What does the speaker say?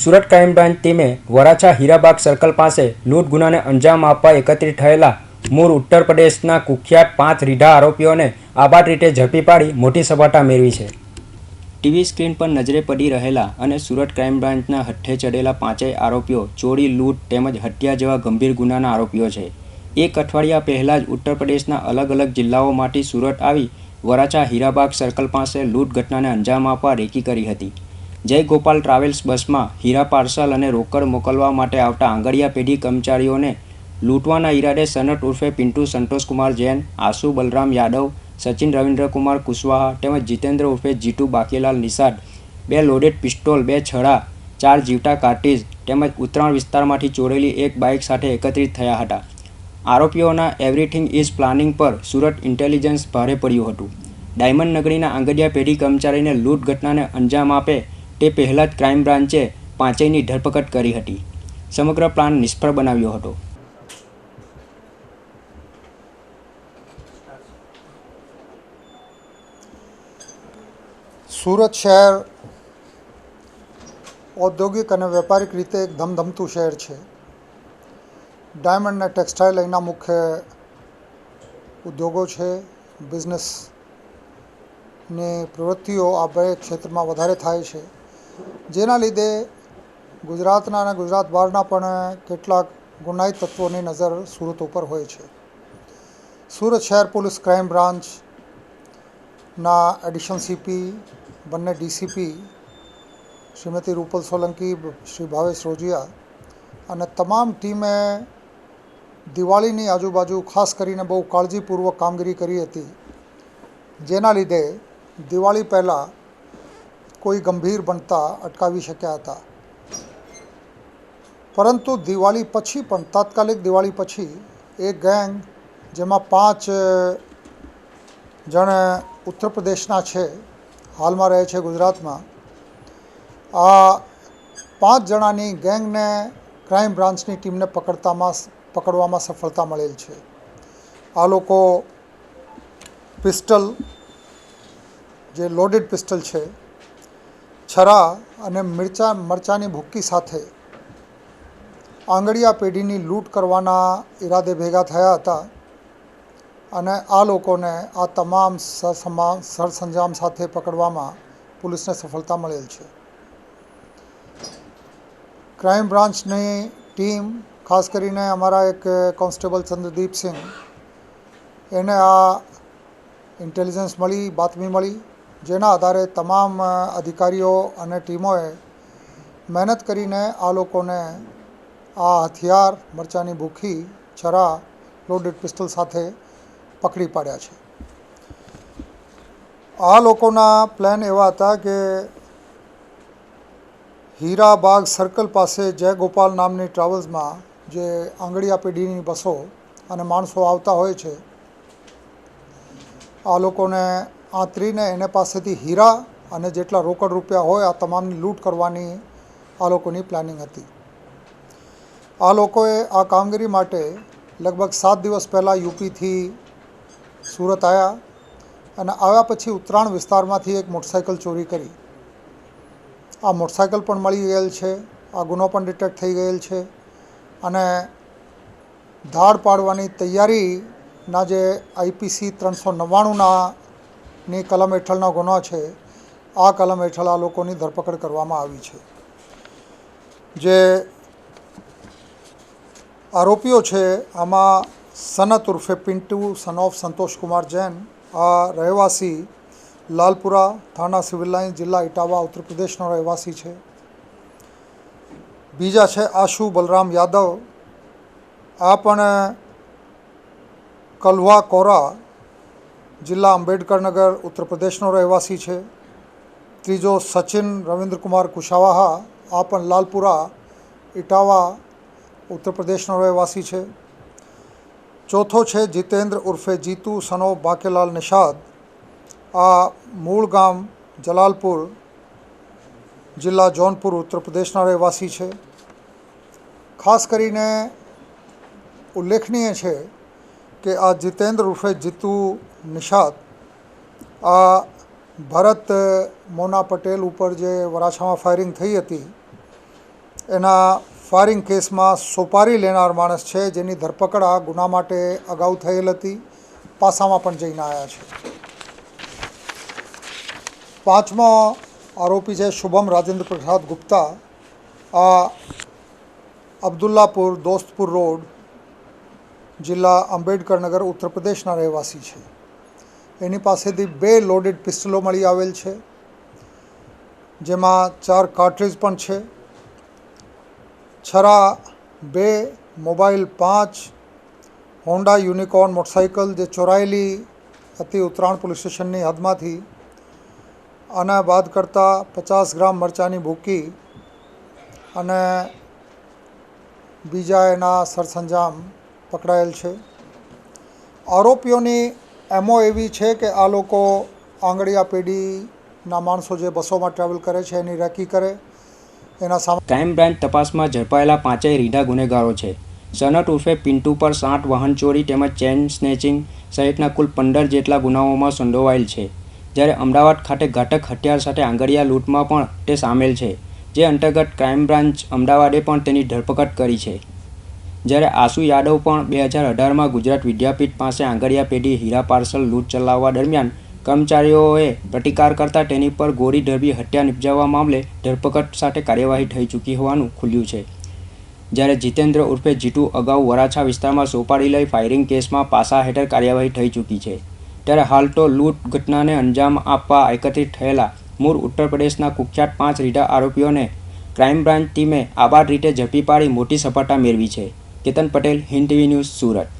Surat crime branch ટીમે Varachha Hirabag circle પાસે લૂંટ ગુનાને અંજામ આપવા એકત્રિત થયેલા મૂળ ઉત્તર પ્રદેશના કુખ્યાત પાંચ રીઢા આરોપીઓને આબાદ રીતે ઝડપી પાડી મોટી સફળતા મેળવી છે. ટીવી સ્ક્રીન પર નજરે પડી રહેલા અને સુરત ક્રાઇમ બ્રાન્ચના હઠ્ઠે ચડેલા પાંચેય આરોપીઓ ચોરી, લૂંટ તેમજ હત્યા જેવા ગંભીર ગુનાના આરોપીઓ છે. એક અઠવાડિયા પહેલાં જ ઉત્તર પ્રદેશના અલગ અલગ જિલ્લાઓમાંથી સુરત આવી વરાછા હીરાબાગ સર્કલ પાસે લૂંટ ઘટનાને અંજામ આપવા રેકી કરી હતી. જય ગોપાલ ટ્રાવેલ્સ બસમાં હીરા પાર્સલ અને રોકડ મોકલવા માટે આવતા આંગળિયા પેઢી કર્મચારીઓને લૂંટવાના ઈરાદે સનટ ઉર્ફે પિન્ટુ સંતોષકુમાર જૈન, આસુ બલરામ યાદવ, સચિન રવિન્દ્રકુમાર કુશવાહા તેમજ જીતેન્દ્ર ઉર્ફે જીતુ બાકીલાલ નિષાદ, બે લોડેડ પિસ્ટોલ, બે છડા, ચાર જીવતા કાર્ટીજ તેમજ ઉત્તરાયણ વિસ્તારમાંથી ચોરેલી એક બાઇક સાથે એકત્રિત થયા હતા. આરોપીઓના એવરીથિંગ ઇઝ પ્લાનિંગ પર સુરત ઇન્ટેલિજન્સ ભારે પડ્યું હતું. ડાયમંડ નગરીના આંગડિયા પેઢી કર્મચારીને લૂંટ ઘટનાને અંજામ આપે તે પહેલાં જ ક્રાઇમ બ્રાન્ચે પાંચેયની ધરપકડ કરી હતી. સમગ્ર પ્લાન નિષ્ફળ બનાવ્યો હતો. સુરત શહેર ઔદ્યોગિક અને વેપારિક રીતે એક ધમધમતું શહેર છે. ડાયમંડ અને ટેક્સટાઇલ અહીંના મુખ્ય ઉદ્યોગો છે. બિઝનેસની પ્રવૃત્તિઓ આ બે ક્ષેત્રમાં વધારે થાય છે. જેના લીધે ગુજરાતના અને ગુજરાત બહારના પણ કેટલાક ગુનાહિત તત્વોની નજર સુરત ઉપર હોય છે. સુરત શહેર પોલીસ ક્રાઇમ બ્રાન્ચના એડિશન સીપી, બંને ડીસીપી શ્રીમતી રૂપલ સોલંકી, શ્રી ભાવેશ રોજિયા અને તમામ ટીમે દિવાળીની આજુબાજુ ખાસ કરીને બહુ કાળજીપૂર્વક કામગીરી કરી હતી. જેના લીધે દિવાળી પહેલાં કોઈ ગંભીર બનતા અટકાવી શક્યા હતા. પરંતુ દિવાળી પછી પણ, તાત્કાલિક દિવાળી પછી, એ ગેંગ, જેમાં પાંચ જણ ઉત્તર પ્રદેશના છે, હાલમાં રહે છે ગુજરાતમાં, આ પાંચ જણાની ગેંગને ક્રાઇમ બ્રાન્ચની ટીમને પકડતામાં પકડવામાં સફળતા મળેલ છે. આ લોકો પિસ્ટલ, જે લોડેડ પિસ્ટલ છે છરા અને મિરચા મરચાની ભૂક્કી સાથે આંગળીયા પેઢીની લૂંટ કરવાના ઈરાદે ભેગા થયા હતા અને આ લોકોને આ તમામ સરસમા સરસંજામ સાથે પકડવામાં પોલીસને સફળતા મળેલ છે. ક્રાઇમ બ્રાન્ચની ટીમ, ખાસ કરીને અમારા એક કોન્સ્ટેબલ ચંદ્રદીપસિંહ એને આ ઇન્ટેલિજન્સ મળી, બાતમી મળી જેના આધારે તમામ અધિકારીઓ અને ટીમોએ મહેનત કરીને આ લોકોને આ હથિયાર મરચાની ભૂખી છરા લોડેડ પિસ્તોલ સાથે પકડી પાડ્યા છે. આ લોકોના પ્લાન એવા હતા કે હીરાબાગ સર્કલ પાસે જયગોપાલ નામની ટ્રાવેલ્સમાં જે આંગળીયા પેઢીની બસો અને માણસો આવતા હોય છે, આ લોકોને આંતરીને એને પાસેથી હીરા અને જેટલા રોકડ રૂપિયા હોય આ તમામની લૂંટ કરવાની આ લોકોની પ્લાનિંગ હતી. આ લોકોએ આ કામગીરી માટે લગભગ સાત દિવસ પહેલાં યુપીથી સુરત આવ્યા અને આવ્યા પછી ઉત્તરાયણ વિસ્તારમાંથી એક મોટરસાઇકલ ચોરી કરી. આ મોટરસાઇકલ પણ મળી ગયેલ છે, આ ગુનો પણ ડિટેક્ટ થઈ ગયેલ છે અને ધાડ પાડવાની તૈયારીના જે આઈપીસી ત્રણસો નવ્વાણુંના ની કલમ હેઠળનો ગુનો છે, આ કલમ હેઠળ આ લોકોની ધરપકડ કરવામાં આવી છે. જે આરોપીઓ છે, આમાં સનત ઉર્ફે પિન્ટુ સન ઓફ સંતોષકુમાર જૈન, આ રહેવાસી લાલપુરા થાના સિવિલ લાઇન, જિલ્લા ઇટાવા, ઉત્તર પ્રદેશનો રહેવાસી છે. બીજા છે આશુ બલરામ યાદવ. આ પણ કલવા કોરા જિલ્લા આંબેડકરનગર ઉત્તર પ્રદેશનો રહેવાસી છે. ત્રીજો સચિન રવિન્દ્રકુમાર કુશાવાહા આ પણ લાલપુરા, ઇટાવા, ઉત્તર પ્રદેશનો રહેવાસી છે. ચોથો છે જીતેન્દ્ર ઉર્ફે જીતુ સનો બાકેલાલ નિષાદ. આ મૂળ ગામ જલાલપુર જિલ્લા જૌનપુર, ઉત્તર પ્રદેશના રહેવાસી છે. ખાસ કરીને ઉલ્લેખનીય છે કે આ જીતેન્દ્ર ઉર્ફે જીતુ નિષાદ. આ ભરત, મોના પટેલ ઉપર જે વરાછામાં ફાયરિંગ થઈ હતી, એના ફાયરિંગ કેસમાં સોપારી લેનાર માણસ છે, જેની ધરપકડ આ ગુના માટે અગાઉ થયેલ હતી, પાસામાં પણ જઈને આવ્યા છે. પાંચમો આરોપી છે શુભમ રાજેન્દ્ર પ્રસાદ ગુપ્તા. આ અબ્દુલ્લાપુર દોસ્તપુર રોડ જિલ્લા અંબેડકરનગર ઉત્તર પ્રદેશના રહેવાસી છે. એની પાસેથી બે લોડેડ પિસ્તલો મળી આવેલ છે, જેમાં ચાર કાર્ટ્રીજ પણ છે. છરા બે મોબાઈલ પાંચ હોન્ડા યુનિકોર્ન મોટરસાઇકલ જે ચોરાયેલી હતી ઉત્તરાયણ પોલીસ સ્ટેશનની હદમાંથી, આના બાદ કરતાં પચાસ ગ્રામ મરચાંની ભૂકી અને બીજા એના સરસંજામ પકડાયેલ છે. આરોપીઓની એમો એવી છે કે આ લોકો આંગળીયા પેઢીના માણસો જે બસોમાં ટ્રાવેલ કરે છે, એની રેકી કરે. એના સામે ક્રાઇમ બ્રાન્ચ તપાસમાં ઝડપાયેલા પાંચેય રીઢા ગુનેગારો છે. સનટ ઉર્ફે પિન્ટુ પર સાત વાહન ચોરી તેમજ ચેન સ્નેચિંગ સહિતના કુલ પંદર જેટલા ગુનાઓમાં સંડોવાયેલ છે. જ્યારે અમદાવાદ ખાતે ઘાતક હથિયાર સાથે આંગળીયા લૂંટમાં પણ તે સામેલ છે, જે અંતર્ગત ક્રાઇમ બ્રાન્ચ અમદાવાદે પણ તેની ધરપકડ કરી છે. જ્યારે આસુ યાદવ પણ બે હજાર અઢારમાં ગુજરાત વિદ્યાપીઠ પાસે આંગળિયા પેઢી હીરા પાર્સલ લૂંટ ચલાવવા દરમિયાન કર્મચારીઓએ પ્રતિકાર કરતા તેની પર ગોળી ઢરબી હત્યા નિપજાવવા મામલે ધરપકડ સાથે કાર્યવાહી થઈ ચૂકી હોવાનું ખુલ્યું છે. જ્યારે જીતેન્દ્ર ઉર્ફે જીતુ અગાઉ વરાછા વિસ્તારમાં સોપારી લઈ ફાયરિંગ કેસમાં પાસા હેઠળ કાર્યવાહી થઈ ચૂકી છે. ત્યારે હાલ તો લૂંટ ઘટનાને અંજામ આપવા એકત્રિત થયેલા મૂળ ઉત્તર પ્રદેશના કુખ્યાત પાંચ રીઢા આરોપીઓને ક્રાઇમ બ્રાન્ચ ટીમે આબાદ રીતે ઝડપી પાડી મોટી સફળતા મેળવી છે. Ketan Patel Hind TV news Surat.